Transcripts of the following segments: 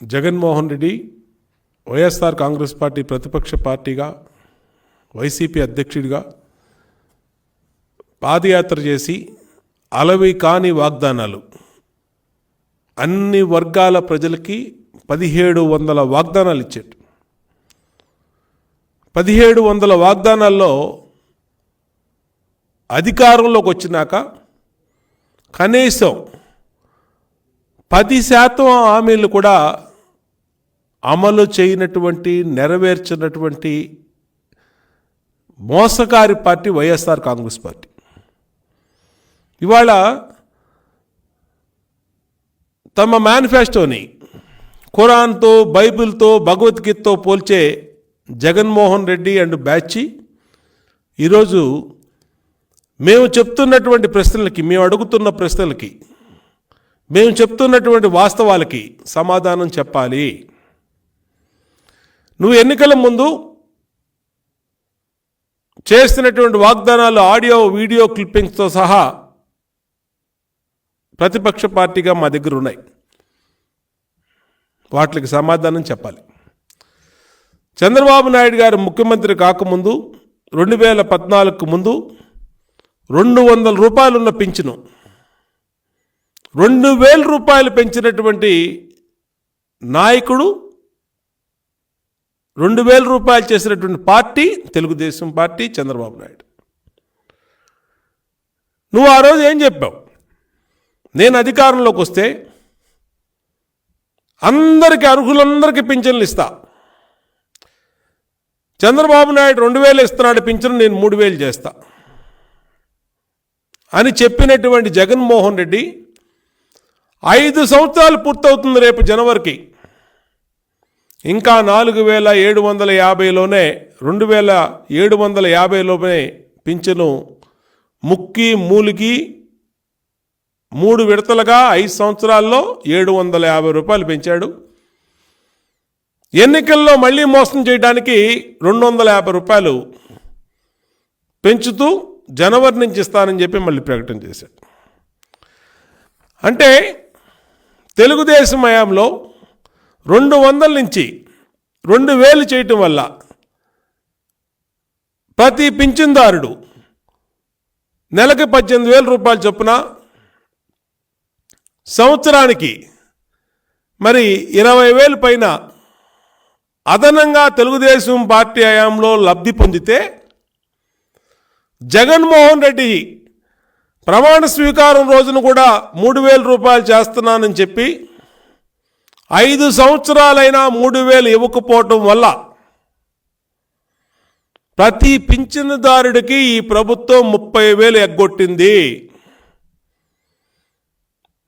Jaganmohan Reddy YSR Congress party ప్రతిపక్ష పార్టీగా YCP అధ్యక్షుడిగా పాదయాత్ర చేసి అలవి కాని వాగ్దానాలు. అన్ని వర్గాల ప్రజలకి పదిహేడు వందల వాగ్దానాలు ఇచ్చాడు పదిహేడు వందల వాగ్దానాల్లో అధికారంలోకి వచ్చినాక కనీసం పది శాతం హామీలు కూడా అమలు చేయనటువంటి నెరవేర్చినటువంటి మోసకారి party Y S R congress party. ఇవాళ తమ మేనిఫెస్టోని ఖురాన్తో బైబిల్తో భగవద్గీతతో పోల్చే జగన్మోహన్ రెడ్డి అండ్ బ్యాచి ఈరోజు మేము చెప్తున్నటువంటి ప్రశ్నలకి మేము అడుగుతున్న ప్రశ్నలకి మేము చెప్తున్నటువంటి వాస్తవాలకి సమాధానం చెప్పాలి. నువ్వు ఎన్నికల ముందు చేస్తున్నటువంటి వాగ్దానాలు ఆడియో వీడియో క్లిప్పింగ్స్తో సహా ప్రతిపక్ష పార్టీగా మా దగ్గర ఉన్నాయి. వాటికి సమాధానం చెప్పాలి. చంద్రబాబు నాయుడు గారు ముఖ్యమంత్రి కాకముందు రెండు వేల పద్నాలుగుకు ముందు రెండు వందల రూపాయలున్న పింఛను రెండు వేల రూపాయలు పెంచినటువంటి నాయకుడు రెండు వేల రూపాయలు చేసినటువంటి పార్టీ తెలుగుదేశం పార్టీ చంద్రబాబు నాయుడు. నువ్వు ఆ రోజు ఏం చెప్పావు? నేను అధికారంలోకి వస్తే అందరికీ అర్హులందరికీ పింఛన్లు ఇస్తా. చంద్రబాబు నాయుడు రెండు వేలు ఇస్తున్నాడు పింఛను నేను మూడు వేలు చేస్తా. అని చెప్పినటువంటి జగన్మోహన్ రెడ్డి ఐదు సంవత్సరాలు పూర్తవుతుంది రేపు జనవరికి. ఇంకా నాలుగు వేల ఏడు వందల యాభైలోనే రెండు వేల ఏడు వందల యాభైలోనే పింఛను ముక్కి మూలికి మూడు విడతలుగా ఐదు సంవత్సరాల్లో ఏడు వందల యాభై రూపాయలు పెంచాడు. ఎన్నికల్లో మళ్ళీ మోసం చేయడానికి రెండు వందల యాభై రూపాయలు పెంచుతూ జనవరి నుంచి ఇస్తానని చెప్పి మళ్ళీ ప్రకటన చేశాడు. అంటే తెలుగుదేశం హయాంలో రెండు వందల నుంచి రెండు వేలు చేయటం వల్ల ప్రతి పింఛన్దారుడు నెలకు పద్దెనిమిది వేల రూపాయలు చొప్పున సంవత్సరానికి మరి ఇరవై వేలు పైన అదనంగా తెలుగుదేశం పార్టీ హయాంలో లబ్ధి పొందితే జగన్మోహన్ రెడ్డి ప్రమాణ స్వీకారం రోజున కూడా మూడు వేల రూపాయలు చేస్తున్నానని చెప్పి ఐదు సంవత్సరాలైనా మూడు వేలు ఇవ్వకపోవటం వల్ల ప్రతి పింఛనుదారుడికి ఈ ప్రభుత్వం ముప్పై వేలు ఎగ్గొట్టింది.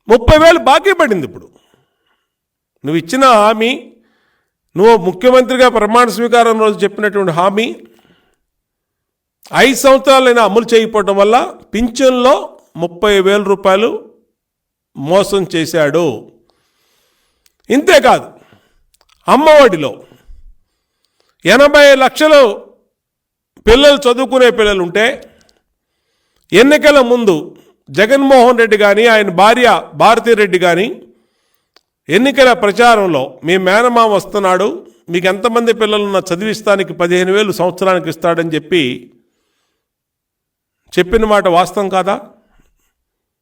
ముప్పై వేలు బాకీ పడింది ఇప్పుడు. నువ్వు ఇచ్చిన హామీ నువ్వు ముఖ్యమంత్రిగా ప్రమాణ స్వీకారం రోజు చెప్పినటువంటి హామీ ఐదు సంవత్సరాలైనా అమలు చేయకపోవడం వల్ల పింఛన్లో ముప్పై వేల రూపాయలు మోసం చేశాడు. ఇంతేకాదు అమ్మఒడిలో ఎనభై లక్షలు పిల్లలు చదువుకునే పిల్లలు ఉంటే ఎన్నికల ముందు జగన్మోహన్ రెడ్డి కానీ ఆయన భార్య భారతీరెడ్డి కానీ ఎన్నికల ప్రచారంలో మీ మేనమామ వస్తున్నాడు మీకు ఎంతమంది పిల్లలున్న చదివిస్తానికి పదిహేను వేలు సంవత్సరానికి ఇస్తాడని చెప్పి చెప్పిన మాట వాస్తవం కాదా?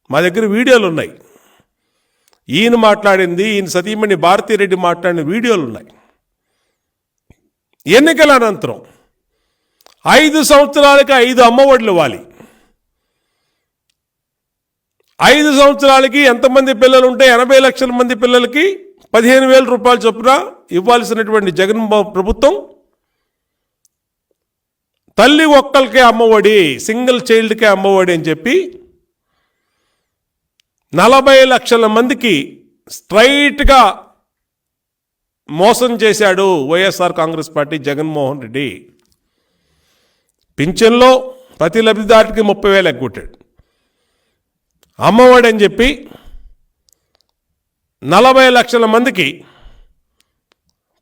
మా దగ్గర వీడియోలు ఉన్నాయి ఈయన మాట్లాడింది ఈయన సతీమణి భారతీరెడ్డి మాట్లాడిన వీడియోలు ఉన్నాయి. ఎన్నికల అనంతరం ఐదు సంవత్సరాలకి ఐదు అమ్మఒడులు ఇవ్వాలి. ఐదు సంవత్సరాలకి ఎంతమంది పిల్లలు ఉంటే ఎనభై లక్షల మంది పిల్లలకి పదిహేను వేల రూపాయలు చొప్పున ఇవ్వాల్సినటువంటి జగన్ ప్రభుత్వం తల్లి ఒక్కరికే అమ్మఒడి సింగిల్ చైల్డ్కే అమ్మఒడి అని చెప్పి నలభై లక్షల మందికి స్ట్రైట్గా మోసం చేశాడు వైఎస్ఆర్ కాంగ్రెస్ పార్టీ జగన్మోహన్ రెడ్డి. పింఛన్లో ప్రతి లబ్ధిదారుడికి ముప్పై వేలు ఎగ్గొట్టాడు. అమ్మఒడి అని చెప్పి నలభై లక్షల మందికి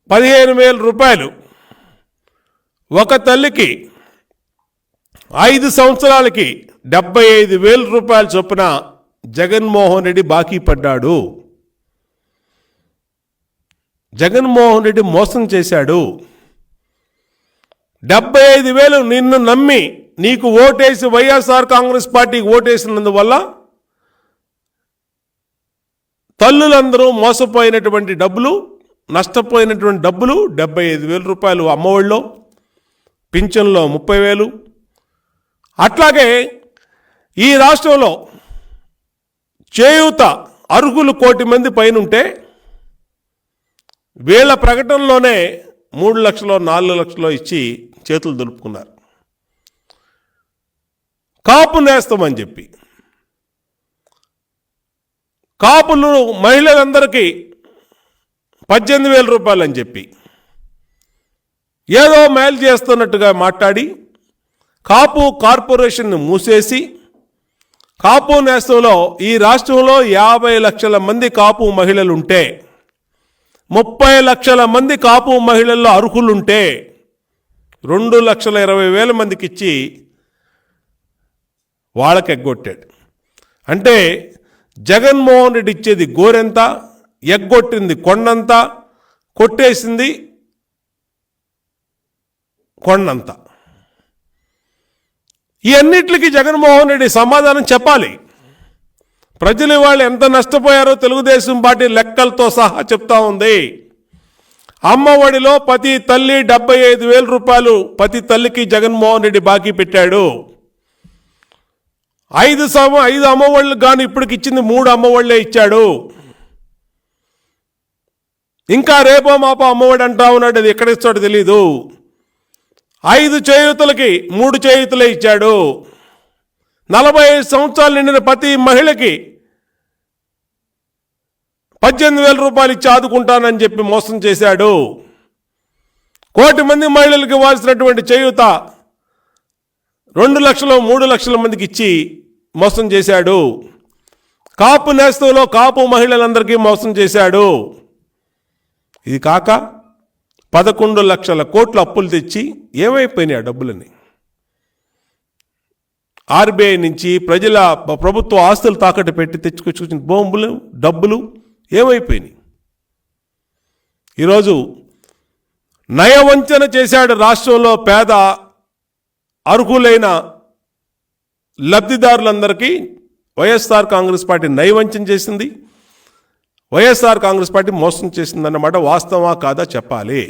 పదిహేను వేల రూపాయలు ఒక తల్లికి ఐదు సంవత్సరాలకి డెబ్బై ఐదు వేల రూపాయల చొప్పున జగన్మోహన్ రెడ్డి బాకీ పడ్డాడు. జగన్మోహన్ రెడ్డి మోసం చేశాడు. డెబ్బై ఐదు వేలు నిన్ను నమ్మి నీకు ఓటేసి వైఎస్ఆర్ కాంగ్రెస్ పార్టీకి ఓటేసినందువల్ల తల్లులందరూ మోసపోయినటువంటి డబ్బులు నష్టపోయినటువంటి డబ్బులు డెబ్బై ఐదు వేల రూపాయలు అమ్మఒడిలో పింఛన్లో ముప్పై వేలు. అట్లాగే ఈ రాష్ట్రంలో చేయూత అర్హులు కోటి మంది పైనుంటే వీళ్ళ ప్రకటనలోనే మూడు లక్షలు నాలుగు లక్షలు ఇచ్చి చేతులు దులుపుకున్నారు. కాపు నేస్తామని చెప్పి. కాపులు మహిళలందరికీ పద్దెనిమిది వేల రూపాయలు అని చెప్పి. ఏదో మేలు చేస్తున్నట్టుగా మాట్లాడి కాపు కార్పొరేషన్ను మూసేసి కాపు నేస్తంలో ఈ రాష్ట్రంలో యాభై లక్షల మంది కాపు మహిళలుంటే ముప్పై లక్షల మంది కాపు మహిళల్లో అర్హులుంటే రెండు లక్షల ఇరవై వేల మందికి ఇచ్చి వాళ్ళకి ఎగ్గొట్టాడు అంటే జగన్మోహన్ రెడ్డి ఇచ్చేది గోరెంత ఎగ్గొట్టింది కొండంత కొట్టేసింది కొండంతా. ఈ అన్నిటికీ జగన్మోహన్ రెడ్డి సమాధానం చెప్పాలి. ప్రజలు వాళ్ళు ఎంత నష్టపోయారో తెలుగుదేశం పార్టీ లెక్కలతో సహా చెప్తా ఉంది. అమ్మఒడిలో ప్రతి తల్లి డెబ్బై ఐదు వేల రూపాయలు ప్రతి తల్లికి జగన్మోహన్ రెడ్డి బాకీ పెట్టాడు. ఐదు సమ ఐదు అమ్మఒళ్ళు కానీ ఇప్పటికి ఇచ్చింది మూడు అమ్మఒళ్ళే ఇచ్చాడు. ఇంకా రేపో మాపో అమ్మఒడి అంటా ఉన్నాడు అది ఎక్కడ ఇస్తాడో తెలీదు. ఐదు చేయుతులకి మూడు చేయుతులే ఇచ్చాడు. నలభై ఐదు సంవత్సరాలు నిండిన ప్రతి మహిళకి పద్దెనిమిది వేల రూపాయలు ఇచ్చి ఆదుకుంటానని చెప్పి మోసం చేశాడు. కోటి మంది మహిళలకు ఇవ్వాల్సినటువంటి చేయూత రెండు లక్షలు మూడు లక్షల మందికి ఇచ్చి మోసం చేశాడు. కాపు నేస్తంలో కాపు మహిళలందరికీ మోసం చేశాడు. ఇది కాక పదకొండు లక్షల కోట్ల అప్పులు తెచ్చి ఏమైపోయినాయి ఆ డబ్బులని ఆర్బీఐ నుంచి ప్రజల ప్రభుత్వ ఆస్తులు తాకట్టు పెట్టి తెచ్చుకొచ్చిన బొంబులు డబ్బులు ఏమైపోయినాయి? ఈరోజు నయవంచన చేశాడు రాష్ట్రంలో పేద అర్హులైన లబ్ధిదారులందరికీ Y S R congress party నయవంచన చేసింది. వైఎస్ఆర్ కాంగ్రెస్ పార్టీ మోసం చేసిందన్నమాట వాస్తవా కాదా చెప్పాలి.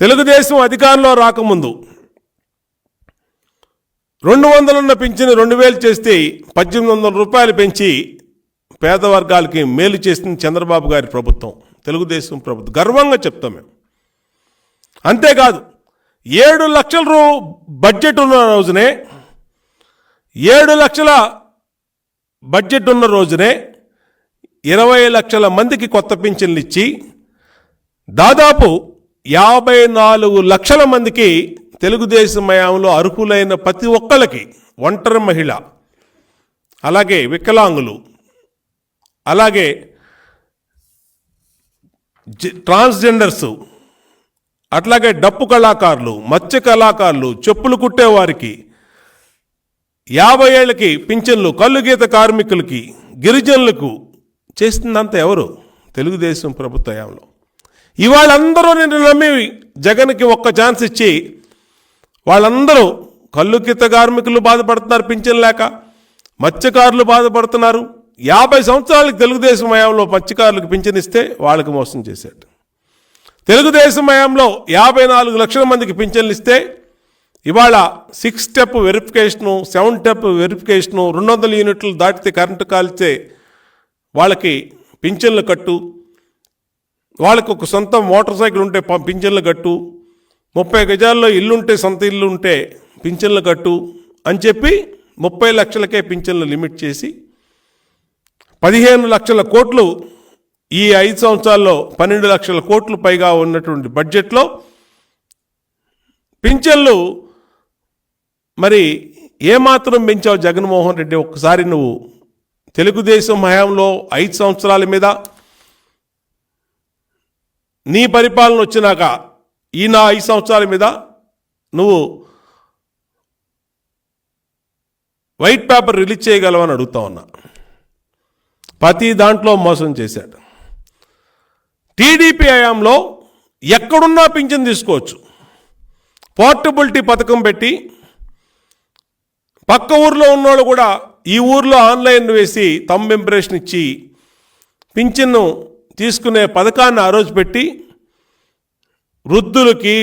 తెలుగుదేశం అధికారంలో రాకముందు రెండు వందలున్న పింఛను రెండు వేలు చేస్తే పద్దెనిమిది వందల రూపాయలు పెంచి పేద వర్గాలకి మేలు చేసింది చంద్రబాబు గారి ప్రభుత్వం తెలుగుదేశం ప్రభుత్వం. గర్వంగా చెప్తాం మేము. అంతేకాదు ఏడు లక్షల రూ బడ్జెట్ ఉన్న రోజునే ఏడు లక్షల బడ్జెట్ ఉన్న రోజునే ఇరవై లక్షల మందికి కొత్త పింఛన్లు ఇచ్చి దాదాపు యాభై నాలుగు లక్షల మందికి తెలుగుదేశం మయాంలో అర్హులైన ప్రతి ఒక్కరికి ఒంటరి మహిళ అలాగే వికలాంగులు అలాగే జ- ట్రాన్స్జెండర్సు అట్లాగే డప్పు కళాకారులు మత్స్య కళాకారులు చెప్పులు కుట్టేవారికి యాభై ఏళ్ళకి పింఛన్లు కళ్ళుగీత కార్మికులకి గిరిజనులకు చేస్తుందంత ఎవరు? తెలుగుదేశం ప్రభుత్వ హయాంలో. ఇవాళందరూ నేను నమ్మి జగన్కి ఒక్క ఛాన్స్ ఇచ్చి వాళ్ళందరూ కళ్ళు కార్మికులు బాధపడుతున్నారు పింఛన్ లేక మత్స్యకారులు బాధపడుతున్నారు. యాభై సంవత్సరాలకు తెలుగుదేశం హయాంలో మత్స్యకారులకు పింఛన్ ఇస్తే వాళ్ళకి మోసం చేశాడు. తెలుగుదేశం హయాంలో యాభై నాలుగు లక్షల మందికి పింఛన్లు ఇస్తే ఇవాళ six step verification seven step verification రెండు వందల యూనిట్లు దాటితే కరెంటు కాల్చే వాళ్ళకి పింఛన్లు కట్టు వాళ్ళకి ఒక సొంత మోటార్ సైకిల్ ఉంటే పింఛన్లు కట్టు ముప్పై గజాల్లో ఇల్లుంటే సొంత ఇల్లు ఉంటే పింఛన్లు కట్టు అని చెప్పి ముప్పై లక్షలకే పింఛన్లు లిమిట్ చేసి పదిహేను లక్షల కోట్లు ఈ ఐదు సంవత్సరాల్లో పన్నెండు లక్షల కోట్లు పైగా ఉన్నటువంటి బడ్జెట్లో పింఛన్లు మరి ఏమాత్రం పెంచావు జగన్మోహన్ రెడ్డి? ఒక్కసారి నువ్వు తెలుగుదేశం హయాంలో ఐదు సంవత్సరాల మీద నీ పరిపాలన వచ్చినాక ఈ నా ఐదు సంవత్సరాల మీద నువ్వు వైట్ పేపర్ రిలీజ్ చేయగలవని అడుగుతా ఉన్నా. ప్రతి దాంట్లో మోసం చేశాడు. టీడీపీ హయాంలో ఎక్కడున్నా పింఛన్ తీసుకోవచ్చు. పోర్టబిలిటీ పథకం పెట్టి పక్క ఊర్లో ఉన్నోళ్ళు కూడా ఈ ఊర్లో ఆన్లైన్ వేసి తమ్ ఇంప్రెషన్ ఇచ్చి పింఛన్ను తీసుకునే పథకాన్ని ఆ రోజు పెట్టి వృద్ధులకి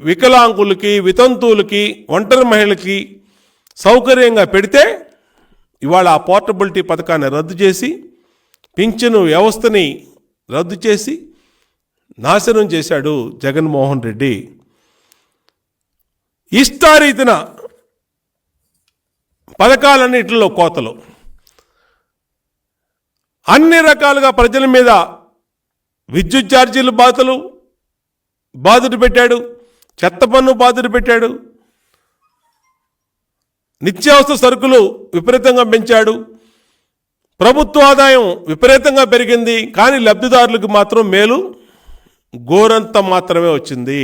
వికలాంగులకి వితంతువులకి ఒంటరి మహిళలకి సౌకర్యంగా పెడితే ఇవాళ ఆ పోర్టబిలిటీ పథకాన్ని రద్దు చేసి పింఛను వ్యవస్థని రద్దు చేసి నాశనం చేశాడు జగన్మోహన్ రెడ్డి. ఇష్టారీతిన పథకాలన్నిటిలో కోతలు. అన్ని రకాలుగా ప్రజల మీద విద్యుత్ ఛార్జీలు బాధలు బాధలు పెట్టాడు చెత్త పన్ను బాధలు పెట్టాడు నిత్యావసర సరుకులు విపరీతంగా పెంచాడు ప్రభుత్వ ఆదాయం విపరీతంగా పెరిగింది కానీ లబ్ధిదారులకు మాత్రం మేలు గోరంత మాత్రమే వచ్చింది.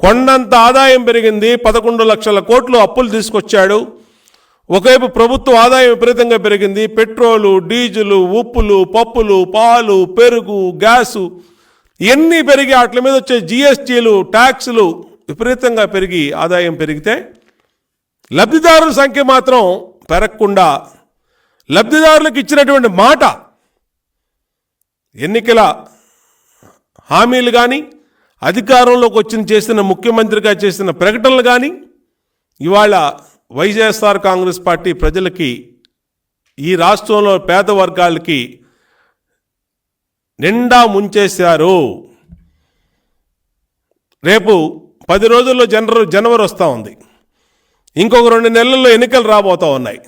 కొండంత ఆదాయం పెరిగింది పదకొండు లక్షల కోట్లు అప్పులు తీసుకొచ్చాడు ఒకవైపు ప్రభుత్వ ఆదాయం విపరీతంగా పెరిగింది. పెట్రోలు డీజిలు ఉప్పులు పప్పులు పాలు పెరుగు గ్యాసు ఇవన్నీ పెరిగి వాటి మీద వచ్చే జిఎస్టీలు ట్యాక్సులు విపరీతంగా పెరిగి ఆదాయం పెరిగితే లబ్ధిదారుల సంఖ్య మాత్రం పెరగకుండా లబ్ధిదారులకు ఇచ్చినటువంటి మాట ఎన్నికల హామీలు కానీ అధికారంలోకి వచ్చిన చేసిన ముఖ్యమంత్రిగా చేసిన ప్రకటనలు కానీ ఇవాళ వైఎస్ఆర్ కాంగ్రెస్ పార్టీ ప్రజలకి ఈ రాష్ట్రంలో పేద వర్గాలకి నిండా ముంచేశారు. రేపు పది రోజుల్లో జనవరి జనవరి వస్తూ ఉంది. ఇంకొక రెండు నెలల్లో ఎన్నికలు రాబోతూ ఉన్నాయి.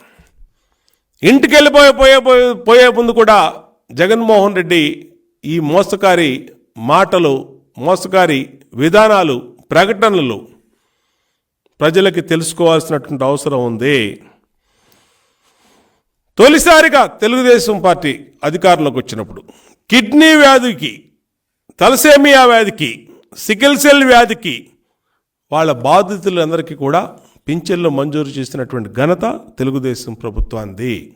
ఇంటికి వెళ్ళిపోయే పోయే పోయే పోయే ముందు కూడా జగన్మోహన్ రెడ్డి ఈ మోసకారి మాటలు మోసకారి విధానాలు ప్రకటనలు ప్రజలకి తెలుసుకోవాల్సినటువంటి అవసరం ఉంది. తొలిసారిగా తెలుగుదేశం పార్టీ అధికారంలోకి వచ్చినప్పుడు కిడ్నీ వ్యాధికి తలసేమియా వ్యాధికి సికిల్ సెల్ వ్యాధికి వాళ్ళ బాధితులందరికీ కూడా పింఛన్లు మంజూరు చేసినటువంటి ఘనత తెలుగుదేశం ప్రభుత్వాన్ని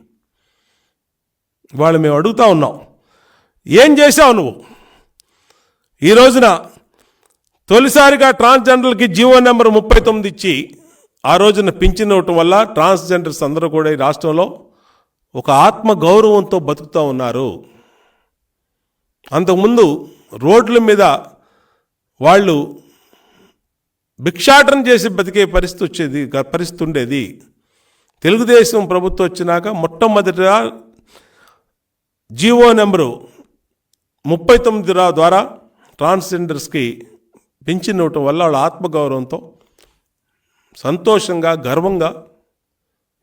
వాళ్ళు మేము అడుగుతా ఉన్నాం ఏం చేశావు నువ్వు? ఈ రోజున తొలిసారిగా ట్రాన్స్జెండర్లకి జీవో నెంబర్ ముప్పై తొమ్మిది ఇచ్చి ఆ రోజున పింఛన్ ఇవ్వటం వల్ల ట్రాన్స్జెండర్స్ అందరూ కూడా ఈ రాష్ట్రంలో ఒక ఆత్మ గౌరవంతో బతుకుతూ ఉన్నారు. అంతకుముందు రోడ్ల మీద వాళ్ళు భిక్షాటన చేసి బతికే పరిస్థితి వచ్చేది పరిస్థితి ఉండేది. తెలుగుదేశం ప్రభుత్వం వచ్చినాక మొట్టమొదటిగా జీవో నెంబరు ముప్పై తొమ్మిది ద్వారా ట్రాన్స్జెండర్స్కి పెంచినవటం వల్ల వాళ్ళ ఆత్మగౌరవంతో సంతోషంగా గర్వంగా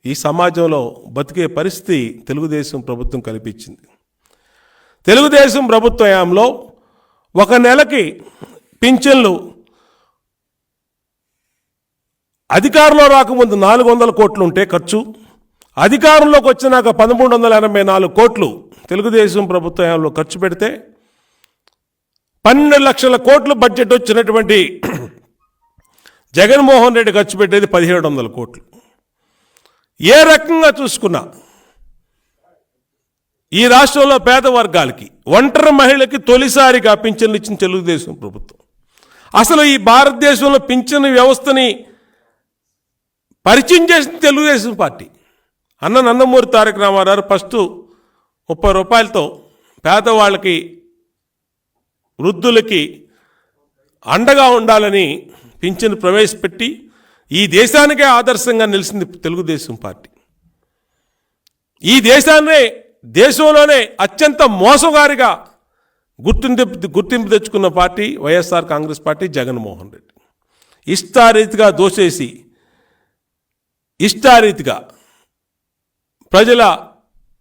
ఈ సమాజంలో బతికే పరిస్థితి తెలుగుదేశం ప్రభుత్వం కల్పించింది. తెలుగుదేశం ప్రభుత్వ హయాంలో ఒక నెలకి పింఛన్లు అధికారంలో రాకముందు నాలుగు వందల కోట్లు ఉంటే ఖర్చు అధికారంలోకి వచ్చినాక పదమూడు వందల ఎనభై నాలుగు కోట్లు తెలుగుదేశం ప్రభుత్వ ఖర్చు పెడితే పన్నెండు లక్షల కోట్లు బడ్జెట్ వచ్చినటువంటి జగన్మోహన్ రెడ్డి ఖర్చు పెట్టేది పదిహేడు వందల కోట్లు. ఏ రకంగా చూసుకున్నా ఈ రాష్ట్రంలో పేద వర్గాలకి ఒంటరి మహిళకి తొలిసారిగా పింఛన్లు ఇచ్చిన తెలుగుదేశం ప్రభుత్వం. అసలు ఈ భారతదేశంలో పింఛన్ వ్యవస్థని పరిచయం చేసిన తెలుగుదేశం పార్టీ. అన్న నందమూరి తారక రామారావు ఫస్ట్ ముప్పై రూపాయలతో పేదవాళ్ళకి వృద్ధులకి అండగా ఉండాలని పింఛను ప్రవేశపెట్టి ఈ దేశానికే ఆదర్శంగా నిలిచింది తెలుగుదేశం పార్టీ. ఈ దేశాన్నే దేశంలోనే అత్యంత మోసగారిగా గుర్తింపు గుర్తింపు తెచ్చుకున్న party Y S R congress party Jaganmohan Reddy. ఇష్టారీతిగా దోసేసి ఇష్టారీతిగా ప్రజల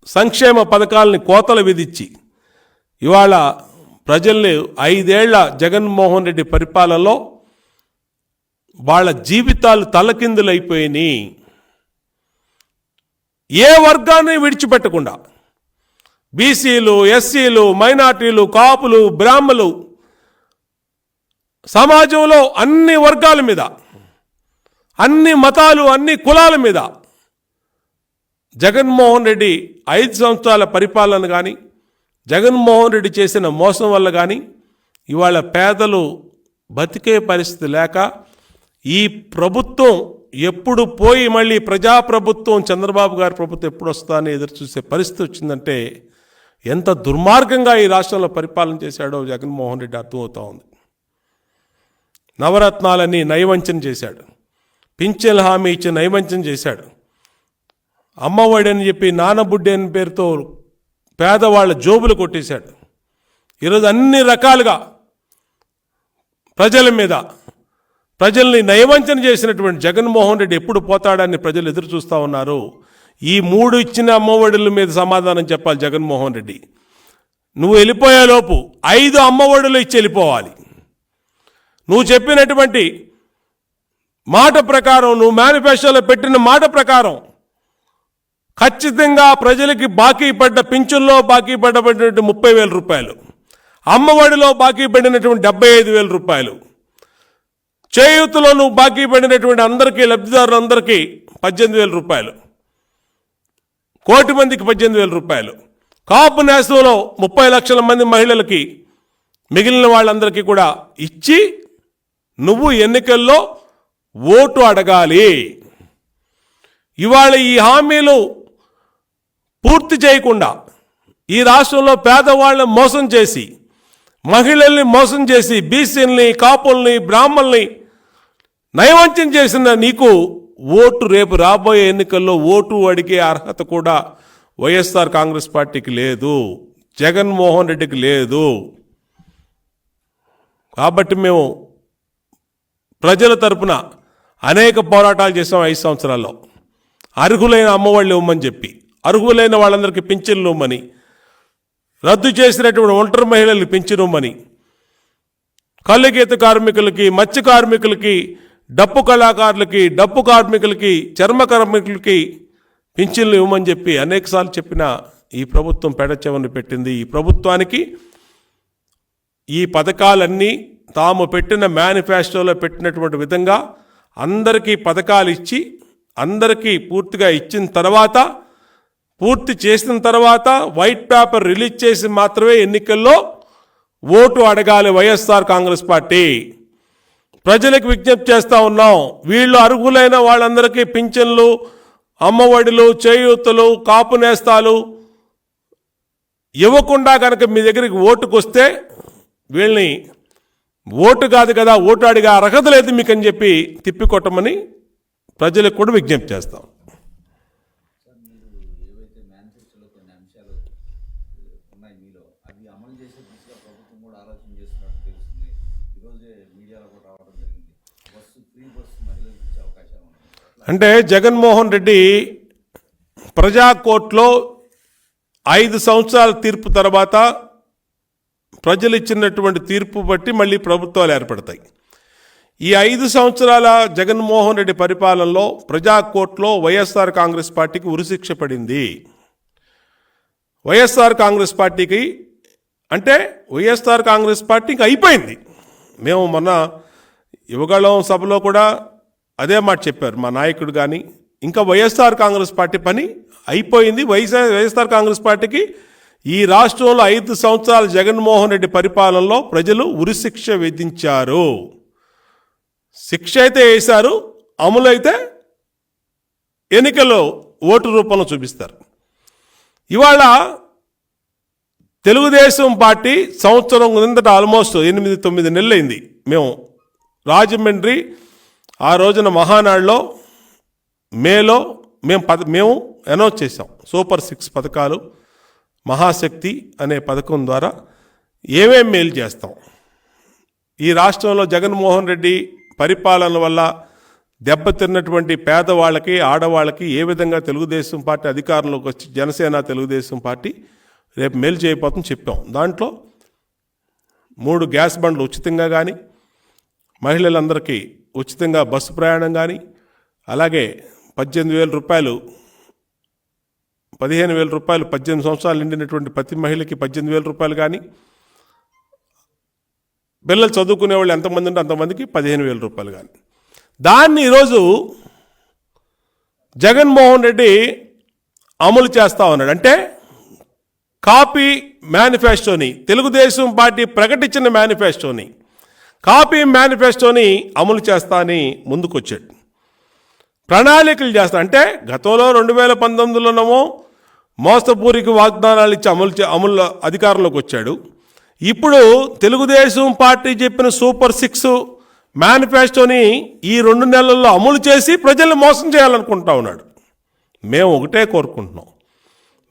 సంక్షేమ పథకాలని కోతలు విధించి ఇవాళ ప్రజల్ని ఐదేళ్ళ జగన్మోహన్ రెడ్డి పరిపాలనలో వాళ్ళ జీవితాలు తలకిందులైపోయినాయి ఏ వర్గాన్ని విడిచిపెట్టకుండా బీసీలు ఎస్సీలు మైనార్టీలు కాపులు బ్రాహ్మలు సమాజంలో అన్ని వర్గాల మీద అన్ని మతాలు అన్ని కులాల మీద జగన్మోహన్ రెడ్డి ఐదు సంవత్సరాల పరిపాలన కానీ జగన్మోహన్ రెడ్డి చేసిన మోసం వల్ల కానీ ఇవాళ పేదలు బతికే పరిస్థితి లేక ఈ ప్రభుత్వం ఎప్పుడు పోయి మళ్ళీ ప్రజాప్రభుత్వం చంద్రబాబు గారి ప్రభుత్వం ఎప్పుడు వస్తుందని అని ఎదురు చూసే పరిస్థితి వచ్చిందంటే ఎంత దుర్మార్గంగా ఈ రాష్ట్రంలో పరిపాలన చేశాడో జగన్మోహన్ రెడ్డి అర్థమవుతా ఉంది. నవరత్నాలని నైవంచన చేశాడు. పింఛన్ల హామీ ఇచ్చి నైవంచన చేశాడు. అమ్మఒడి అని చెప్పి నానబుడ్డి అని పేరుతో పేదవాళ్ళ జోబులు కొట్టేశాడు. ఈరోజు అన్ని రకాలుగా ప్రజల మీద ప్రజల్ని నయవంచన చేసినటువంటి జగన్మోహన్ రెడ్డి ఎప్పుడు పోతాడని ప్రజలు ఎదురు చూస్తూ ఉన్నారు. ఈ మూడు ఇచ్చిన అమ్మఒడుల మీద సమాధానం చెప్పాలి జగన్మోహన్ రెడ్డి. నువ్వు వెళ్ళిపోయేలోపు ఐదు అమ్మఒడులు ఇచ్చి వెళ్ళిపోవాలి. నువ్వు చెప్పినటువంటి మాట ప్రకారం నువ్వు మేనిఫెస్టోలో పెట్టిన మాట ప్రకారం ఖచ్చితంగా ప్రజలకి బాకీ పడ్డ పింఛన్లో బాకీ పడ్డటువంటి ముప్పై వేల రూపాయలు. అమ్మఒడిలో బాకీ పడినటువంటి డెబ్బై ఐదు వేల రూపాయలు. చేయూతలో నువ్వు బాకీ పడినటువంటి అందరికీ లబ్ధిదారులందరికీ పద్దెనిమిది వేల రూపాయలు. కోటి మందికి పద్దెనిమిది వేల రూపాయలు. కాపు నేస్తంలో ముప్పై లక్షల మంది మహిళలకి మిగిలిన వాళ్ళందరికీ కూడా ఇచ్చి నువ్వు ఎన్నికల్లో ఓటు అడగాలి. ఇవాళ ఈ హామీలు పూర్తి చేయకుండా ఈ రాష్ట్రంలో పేదవాళ్ళని మోసం చేసి మహిళల్ని మోసం చేసి బీసీల్ని కాపుల్ని బ్రాహ్మణుల్ని నయవంచన చేసిన నీకు ఓటు రేపు రాబోయే ఎన్నికల్లో ఓటు అడిగే అర్హత కూడా వైఎస్ఆర్ కాంగ్రెస్ పార్టీకి లేదు. జగన్మోహన్ రెడ్డికి లేదు. కాబట్టి మేము ప్రజల తరపున అనేక పోరాటాలు చేసాం ఐదు సంవత్సరాల్లో. అర్హులైన అమ్మవాళ్ళు ఇవ్వమని చెప్పి. అర్హులైన వాళ్ళందరికీ పింఛన్లు ఇవ్వమని రద్దు చేసినటువంటి ఒంటరి మహిళలు పింఛనివ్వమని కళ్ళగీత కార్మికులకి మత్స్య కార్మికులకి డప్పు కళాకారులకి డప్పు కార్మికులకి చర్మ కార్మికులకి పింఛన్లు ఇవ్వమని చెప్పి అనేకసార్లు చెప్పిన ఈ ప్రభుత్వం పెడచెవని పెట్టింది. ఈ ప్రభుత్వానికి ఈ పథకాలన్నీ తాము పెట్టిన మేనిఫెస్టోలో పెట్టినటువంటి విధంగా అందరికీ పథకాలు ఇచ్చి అందరికీ పూర్తిగా ఇచ్చిన తర్వాత పూర్తి చేసిన తర్వాత వైట్ పేపర్ రిలీజ్ చేసి మాత్రమే ఎన్నికల్లో ఓటు అడగాలి వైఎస్ఆర్ కాంగ్రెస్ పార్టీ. ప్రజలకు విజ్ఞప్తి చేస్తూ ఉన్నాం. వీళ్ళు అర్హులైన వాళ్ళందరికీ పింఛన్లు అమ్మఒడిలు చేయూతలు కాపు నేస్తాలు ఇవ్వకుండా కనుక మీ దగ్గరికి ఓటుకు వస్తే వీళ్ళని ఓటు కాదు కదా ఓటు అడిగే అర్హత లేదు మీకని చెప్పి తిప్పికొట్టమని ప్రజలకు కూడా విజ్ఞప్తి చేస్తాం సార్ మీరు ఏవైతే మేనిఫెస్టోలో కొన్ని అంశాలు ఉన్నాయి మీలో అవి అమలు చేసే దిశగా ప్రభుత్వం కూడా ఆలోచన చేస్తున్నట్టు తెలుస్తుంది ఈరోజే మీడియాలో కూడా రావడం జరిగింది బస్సు ఫ్రీ బస్సు మహిళలకు ఇచ్చే అవకాశాలు ఉన్నాయి అంటే జగన్మోహన్ రెడ్డి ప్రజాకోర్టులో ఐదు సంవత్సరాల తీర్పు తర్వాత ప్రజలు ఇచ్చినటువంటి తీర్పు బట్టి మళ్ళీ ప్రభుత్వాలు ఏర్పడతాయి. ఈ ఐదు సంవత్సరాల జగన్మోహన్ రెడ్డి పరిపాలనలో ప్రజాకోర్టులో వైఎస్ఆర్ కాంగ్రెస్ పార్టీకి ఉరిశిక్ష పడింది. వైఎస్ఆర్ కాంగ్రెస్ పార్టీకి అంటే వైఎస్ఆర్ కాంగ్రెస్ పార్టీకి అయిపోయింది. మేము మొన్న యువగళం సభలో కూడా అదే మాట చెప్పారు. మా నాయకుడు కానీ ఇంకా వైఎస్ఆర్ కాంగ్రెస్ పార్టీ పని అయిపోయింది. వైఎస్ఆర్ వైఎస్ఆర్ కాంగ్రెస్ పార్టీకి ఈ రాష్ట్రంలో ఐదు సంవత్సరాల జగన్మోహన్ రెడ్డి పరిపాలనలో ప్రజలు ఉరిశిక్ష విధించారు. శిక్ష అయితే వేశారు అమలు అయితే ఎన్నికల్లో ఓటు రూపంలో చూపిస్తారు. ఇవాళ తెలుగుదేశం పార్టీ సంవత్సరం కిందట ఆల్మోస్ట్ ఎనిమిది తొమ్మిది నెలలైంది. మేము రాజమండ్రి ఆ రోజున మహానాడులో మేలో మేము పద మేము అనౌన్స్ చేసాం సూపర్ సిక్స్ పథకాలు మహాశక్తి అనే పథకం ద్వారా ఏమేం మేలు చేస్తాం? ఈ రాష్ట్రంలో జగన్మోహన్ రెడ్డి పరిపాలన వల్ల దెబ్బతిన్నటువంటి పేదవాళ్ళకి ఆడవాళ్ళకి ఏ విధంగా తెలుగుదేశం పార్టీ అధికారంలోకి వచ్చి జనసేన తెలుగుదేశం పార్టీ రేపు మేలు చేయబోతుందని చెప్పాం. దాంట్లో మూడు గ్యాస్ బండ్లు ఉచితంగా కానీ మహిళలందరికీ ఉచితంగా బస్సు ప్రయాణం కానీ అలాగే పద్దెనిమిది వేల రూపాయలు పదిహేను వేల రూపాయలు పద్దెనిమిది సంవత్సరాలు నిండినటువంటి ప్రతి మహిళకి పద్దెనిమిది వేల రూపాయలు కానీ పిల్లలు చదువుకునే వాళ్ళు ఎంతమంది ఉంటే అంతమందికి పదిహేను వేల రూపాయలు కానీ దాన్ని ఈరోజు జగన్మోహన్ రెడ్డి అమలు చేస్తా ఉన్నాడు. అంటే కాపీ మేనిఫెస్టోని తెలుగుదేశం పార్టీ ప్రకటించిన మేనిఫెస్టోని కాపీ మేనిఫెస్టోని అమలు చేస్తా అని ముందుకొచ్చాడు. ప్రణాళికలు చేస్తా అంటే గతంలో రెండు వేల పంతొమ్మిదిలోనేమో మోస్తపూరికి వాగ్దానాలు ఇచ్చి అమలు చే- అమలు అధికారంలోకి వచ్చాడు. ఇప్పుడు తెలుగుదేశం పార్టీ చెప్పిన సూపర్ సిక్స్ మేనిఫెస్టోని ఈ రెండు నెలల్లో అమలు చేసి ప్రజల్ని మోసం చేయాలనుకుంటా ఉన్నాడు. మేము ఒకటే కోరుకుంటున్నాం.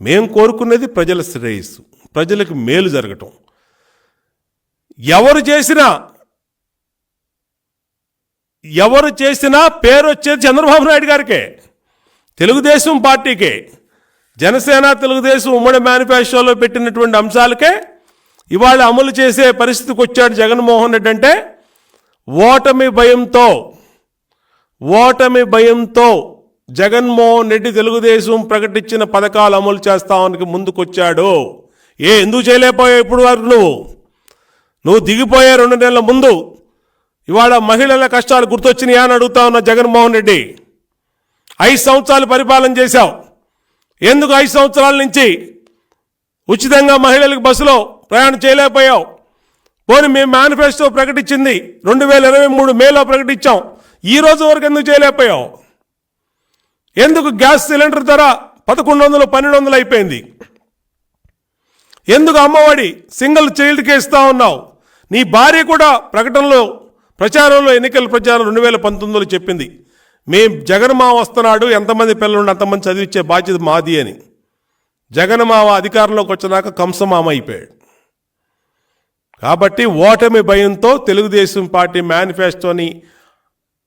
మేము కోరుకునేది ప్రజల శ్రేయస్సు ప్రజలకు మేలు జరగటం. ఎవరు చేసినా ఎవరు చేసినా పేరు వచ్చేది చంద్రబాబు నాయుడు గారికే. తెలుగుదేశం పార్టీకే. జనసేన తెలుగుదేశం ఉమ్మడి మేనిఫెస్టోలో పెట్టినటువంటి అంశాలకే ఇవాళ అమలు చేసే పరిస్థితికి వచ్చాడు జగన్మోహన్ రెడ్డి అంటే ఓటమి భయంతో ఓటమి భయంతో జగన్మోహన్ రెడ్డి తెలుగుదేశం ప్రకటించిన పథకాలు అమలు చేస్తామని ముందుకొచ్చాడు. ఏ ఎందుకు చేయలేకపోయావు ఇప్పుడు వరకు నువ్వు? నువ్వు దిగిపోయే రెండు నెలల ముందు ఇవాళ మహిళల కష్టాలు గుర్తొచ్చినాయా అని అడుగుతా ఉన్న జగన్మోహన్ రెడ్డి? ఐదు సంవత్సరాలు పరిపాలన చేశావు. ఎందుకు ఐదు సంవత్సరాల నుంచి ఉచితంగా మహిళలకు బస్సులో ప్రయాణం చేయలేకపోయావు? పోనీ మేము మేనిఫెస్టో ప్రకటించింది రెండు వేల ఇరవై మూడు మేలో ప్రకటించాం. ఈ రోజు వరకు ఎందుకు చేయలేకపోయావు? ఎందుకు గ్యాస్ సిలిండర్ ధర పదకొండు వందలు పన్నెండు వందలు అయిపోయింది? ఎందుకు అమ్మఒడి సింగిల్ చైల్డ్కి ఇస్తా ఉన్నావు? నీ భార్య కూడా ప్రకటనలో ప్రచారంలో ఎన్నికల ప్రచారం రెండు వేల పంతొమ్మిదిలో చెప్పింది. మేం జగన్మావ వస్తున్నాడు ఎంతమంది పిల్లలు అంతమంది చదివించే బాధ్యత మాది అని. జగన్మావ అధికారంలోకి వచ్చినాక కంసమామ అయిపోయాడు. కాబట్టి ఓటమి భయంతో తెలుగుదేశం పార్టీ మేనిఫెస్టోని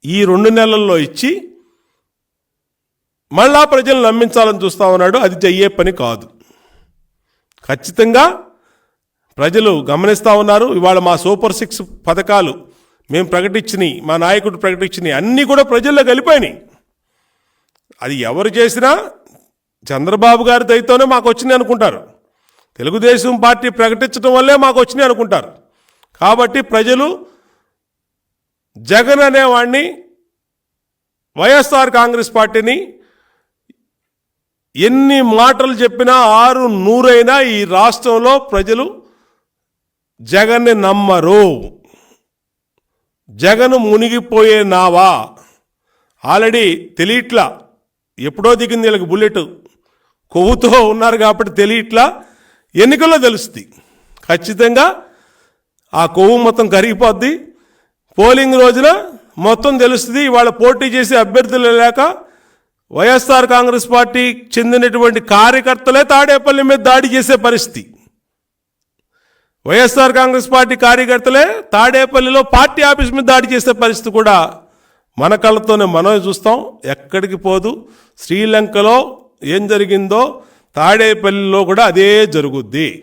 ఈ రెండు నెలల్లో ఇచ్చి మళ్ళా ప్రజలు నమ్మించాలని చూస్తా ఉన్నాడు అది చెయ్యే పని కాదు. ఖచ్చితంగా ప్రజలు గమనిస్తూ ఉన్నారు ఇవాళ మా సూపర్ సిక్స్ పథకాలు మేము ప్రకటించినవి మా నాయకుడు ప్రకటించినవి అన్నీ కూడా ప్రజల్లో కలిపాయి అది ఎవరు చేసినా చంద్రబాబు గారి దయతోనే మాకు వచ్చినాయి అనుకుంటారు. తెలుగుదేశం పార్టీ ప్రకటించడం వల్లే మాకు వచ్చినాయి అనుకుంటారు. కాబట్టి ప్రజలు జగన్ అనేవాడిని వైఎస్ఆర్ కాంగ్రెస్ పార్టీని ఎన్ని మాటలు చెప్పినా ఆరు నూరైనా ఈ రాష్ట్రంలో ప్రజలు జగన్ని నమ్మరు. జగన్ మునిగిపోయే నావా. ఆల్రెడీ తెలియట్లా. ఎప్పుడో దిగింది వీళ్ళకి బుల్లెట్. కొవ్వుతో ఉన్నారు కాబట్టి తెలియట్లా. ఎన్నికల్లో తెలుస్తుంది. ఖచ్చితంగా ఆ కొవ్వు మొత్తం కరిగిపోద్ది. పోలింగ్ రోజున మొత్తం తెలుస్తుంది. ఇవాళ పోటీ చేసే అభ్యర్థులు లేక వైఎస్ఆర్ కాంగ్రెస్ పార్టీ చెందినటువంటి కార్యకర్తలే తాడేపల్లి మీద దాడి చేసే పరిస్థితి. వైఎస్ఆర్ కాంగ్రెస్ పార్టీ కార్యకర్తలే తాడేపల్లిలో పార్టీ ఆఫీస్ మీద దాడి చేసే పరిస్థితి కూడా మన కళ్ళతోనే మనం చూస్తాం. ఎక్కడికి పోదు. శ్రీలంకలో ఏం జరిగిందో తాడేపల్లిలో కూడా అదే జరుగుద్ది.